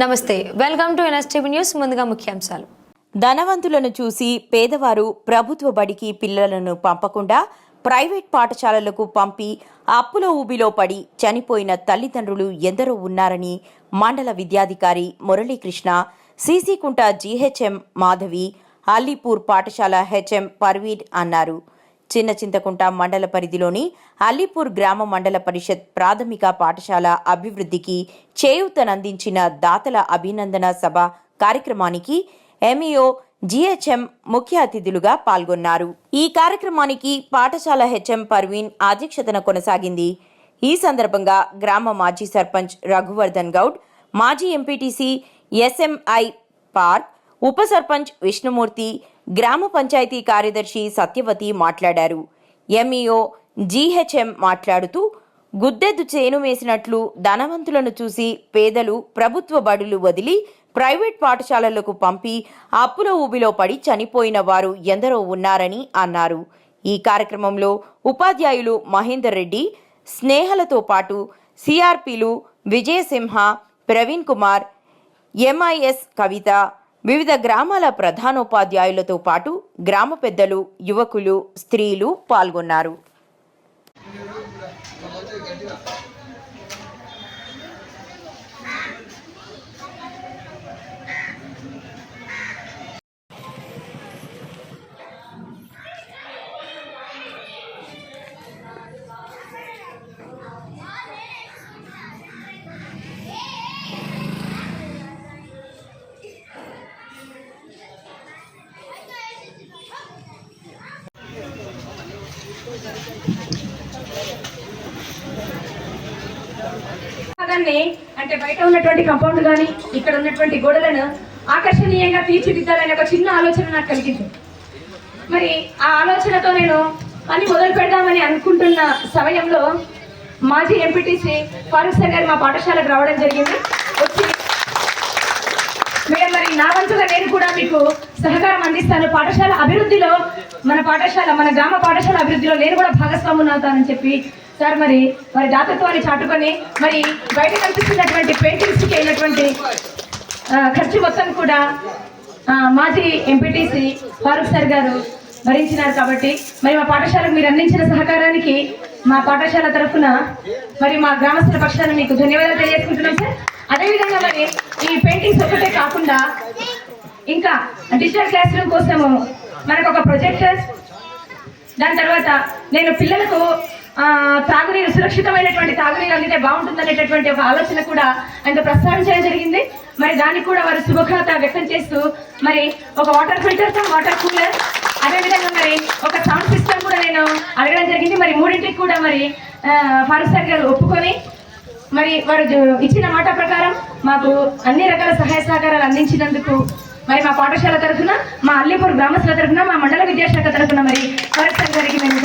నమస్తే. Welcome to NSTV news ముందుగా ముఖ్యాంశాలు. ధనవంతులను చూసి పేదవారు ప్రభుత్వ బడికి పిల్లలను పంపకుండా ప్రైవేట్ పాఠశాలలకు పంపి అప్పుల ఊబిలో పడి చనిపోయిన తల్లిదండ్రులు ఎందరో ఉన్నారని మండల విద్యాధికారి మురళీకృష్ణ సీసీకుంట జీహెచ్ఎం మాధవి అల్లీపూర్ పాఠశాల హెచ్ఎం పర్వీన్ అన్నారు. చిన్న చింతకుంట మండల పరిధిలోని అలీపూర్ గ్రామ మండల పరిషత్ ప్రాథమిక పాఠశాల అభివృద్ధికి చేయూతనందించిన దాతల అభినందన సభ కార్యక్రమానికి ఎంఈఓ జిహెచ్ఎం ముఖ్య అతిథులుగా పాల్గొన్నారు. ఈ కార్యక్రమానికి పాఠశాల హెచ్ఎం పర్వీన్ అధ్యక్షతన కొనసాగింది. ఈ సందర్భంగా గ్రామ మాజీ సర్పంచ్ రఘువర్ధన్ గౌడ్ మాజీ ఎంపీటీసీ ఎస్ఎంఐ పార్క్ ఉప సర్పంచ్ విష్ణుమూర్తి గ్రామ పంచాయతీ కార్యదర్శి సత్యవతి మాట్లాడారు. ఎంఈఓ జీహెచ్ఎం మాట్లాడుతూ గుద్దెద్దు చేను వేసినట్లు ధనవంతులను చూసి పేదలు ప్రభుత్వ బడులు వదిలి ప్రైవేట్ పాఠశాలలకు పంపి అప్పుల ఊబిలో పడి చనిపోయిన వారు ఎందరో ఉన్నారని అన్నారు. ఈ కార్యక్రమంలో ఉపాధ్యాయులు మహేందర్ రెడ్డి స్నేహలతో పాటు సిఆర్పిలు విజయసింహ ప్రవీణ్ కుమార్ ఎంఐఎస్ కవిత వివిధ గ్రామాల ప్రధానోపాధ్యాయులతో పాటు గ్రామ పెద్దలు యువకులు స్త్రీలు పాల్గొన్నారు. భాగాన్ని అంటే బయట ఉన్నటువంటి కాంపౌండ్ కానీ ఇక్కడ ఉన్నటువంటి గోడలను ఆకర్షణీయంగా తీర్చిదిద్దాలనే ఒక చిన్న ఆలోచన నాకు కలిగింది. మరి ఆ ఆలోచనతో నేను పని మొదలు పెడదామని అనుకుంటున్న సమయంలో మాజీ ఎంపీటీసీ ఫారూక్ సార్ గారు మా పాఠశాలకు రావడం జరిగింది. వచ్చి మేడం మరి నా వంతుగా నేను కూడా మీకు సహకారం అందిస్తాను. పాఠశాల అభివృద్ధిలో మన పాఠశాల మన గ్రామ పాఠశాల అభివృద్ధిలో నేను కూడా భాగస్వాములు అవుతానని చెప్పి సార్ మరి మరి దాతత్వాన్ని చాటుకొని మరి బయట కనిపిస్తున్నటువంటి పెయింటింగ్స్కి అయినటువంటి ఖర్చు మొత్తం కూడా మాజీ ఎంపీటీసీ ఫారూక్ సార్ గారు భరించినారు కాబట్టి మరి మా పాఠశాలకు మీరు అందించిన సహకారానికి మా పాఠశాల తరఫున మరి మా గ్రామస్తుల పక్షాన మీకు ధన్యవాదాలు తెలియజేసుకుంటున్నాం సార్. అదేవిధంగా మరి ఈ పెయింటింగ్స్ ఒకటే కాకుండా ఇంకా డిజిటల్ క్లాస్ రూమ్ కోసము మనకు ఒక ప్రొజెక్టర్ దాని తర్వాత నేను పిల్లలకు తాగునీరు సురక్షితమైనటువంటి తాగునీరు అందితే బాగుంటుందనేటటువంటి ఒక ఆలోచన కూడా ఆయనతో ప్రస్తావించడం జరిగింది. మరి దానికి కూడా వారు శుభఖాత వ్యక్తం చేస్తూ మరి ఒక వాటర్ ఫిల్టర్ వాటర్ కూలర్ అదేవిధంగా మరి ఒక సౌండ్ సిస్టమ్ కూడా నేను అడగడం జరిగింది. మరి మూడింటికి కూడా మరి ఆ, ఫారూక్ సార్ గారు ఒప్పుకొని మరి వారు ఇచ్చిన మాట ప్రకారం మాకు అన్ని రకాల సహాయ సహకారాలు అందించినందుకు మరి మా పాఠశాల తరఫున మా అల్లిపూర్ గ్రామస్తుల తరఫున మా మండల విద్యాశాఖ తరఫున మరి ఫారూక్ సార్ గారికి మేము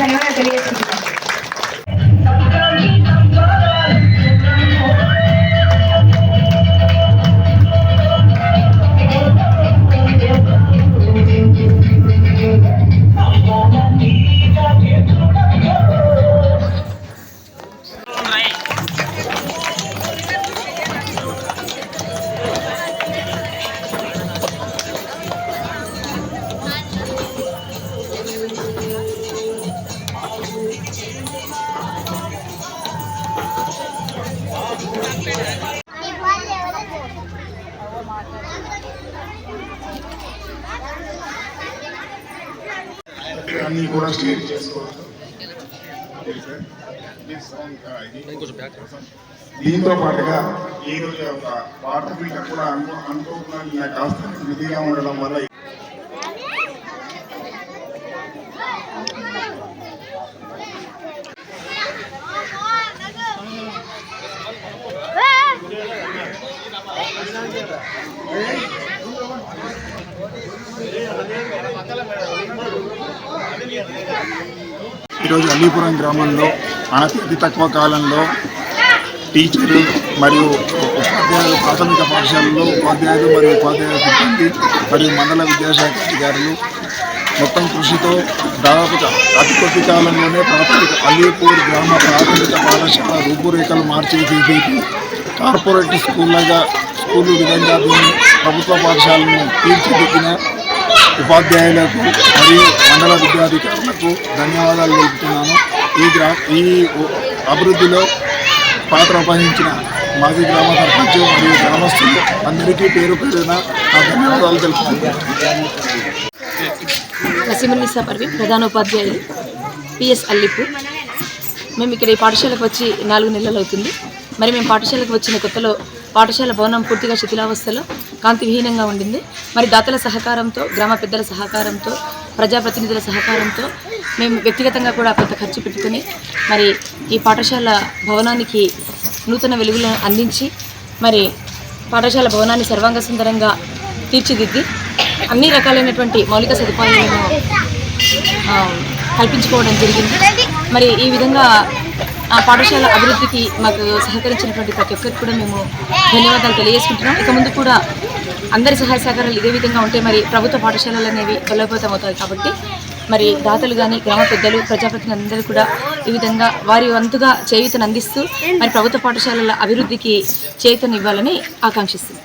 అన్నీ కూడా స్టేట్ చేసుకోవచ్చు దీంతో పాటుగా ఈ రోజు ఒక కూడా అనుకో అనుకోకుండా కాస్త విధిగా ఉండడం వల్ల ఈరోజు అల్లీపురం గ్రామంలో అనతి అతి తక్కువ కాలంలో టీచర్లు మరియు ఉపాధ్యాయులు ప్రాథమిక పాఠశాలలో ఉపాధ్యాయులు మరియు ఉపాధ్యాయుల సిబ్బంది మరియు మండల విద్యాశాఖ అధికారులు మొత్తం కృషితో దాదాపుగా అతి కొద్ది కాలంలోనే ప్రాథమిక అల్లీపూర్ గ్రామ ప్రాథమిక పాఠశాల రూపురేఖలు మార్చి తీసేసి కార్పొరేట్ స్కూళ్ళగా స్కూలు విధంగా ప్రభుత్వ పాఠశాలను తీర్చిదిద్దిన ఉపాధ్యాయులకు మరియు మండల విద్యాధికారులకు ధన్యవాదాలు తెలుపుతున్నాను. ఈ గ్రా ఈ అభివృద్ధిలో పాత్ర వహించిన మాజీ గ్రామ సర్పంచ్ మరియు గ్రామస్తులు అందరికీ పేరు పేరున నా ధన్యవాదాలు తెలుపుతున్నాను. పర్వి ప్రధానోపాధ్యాయులు పిఎస్ అల్లిపు మేము ఇక్కడ ఈ పాఠశాలకు వచ్చి నాలుగు నెలలు అవుతుంది. మరి మేము పాఠశాలకు వచ్చిన కొత్తలో పాఠశాల భవనం పూర్తిగా శిథిలావస్థలో కాంతివిహీనంగా ఉండింది. మరి దాతల సహకారంతో గ్రామ పెద్దల సహకారంతో ప్రజాప్రతినిధుల సహకారంతో మేము వ్యక్తిగతంగా కూడా కొంత ఖర్చు పెట్టుకుని మరి ఈ పాఠశాల భవనానికి నూతన వెలుగులను అందించి మరి పాఠశాల భవనాన్ని సర్వాంగ సుందరంగా తీర్చిదిద్ది అన్ని రకాలైనటువంటి మౌలిక సదుపాయాలను కల్పించుకోవడం జరిగింది. మరి ఈ విధంగా ఆ పాఠశాల అభివృద్ధికి మాకు సహకరించినటువంటి ప్రతి ఒక్కరికి కూడా మేము ధన్యవాదాలు తెలియజేసుకుంటున్నాం. ఇక ముందు కూడా అందరి సహాయ సహకారాలు ఇదే విధంగా ఉంటే మరి ప్రభుత్వ పాఠశాలలు అనేవి బలోపేతం అవుతాయి కాబట్టి మరి దాతలు కానీ గ్రామ పెద్దలు ప్రజాప్రతినిధులు అందరూ కూడా ఈ విధంగా వారి వంతుగా చేయూతను అందిస్తూ మరి ప్రభుత్వ పాఠశాలల అభివృద్ధికి చేయూతనివ్వాలని ఆకాంక్షిస్తుంది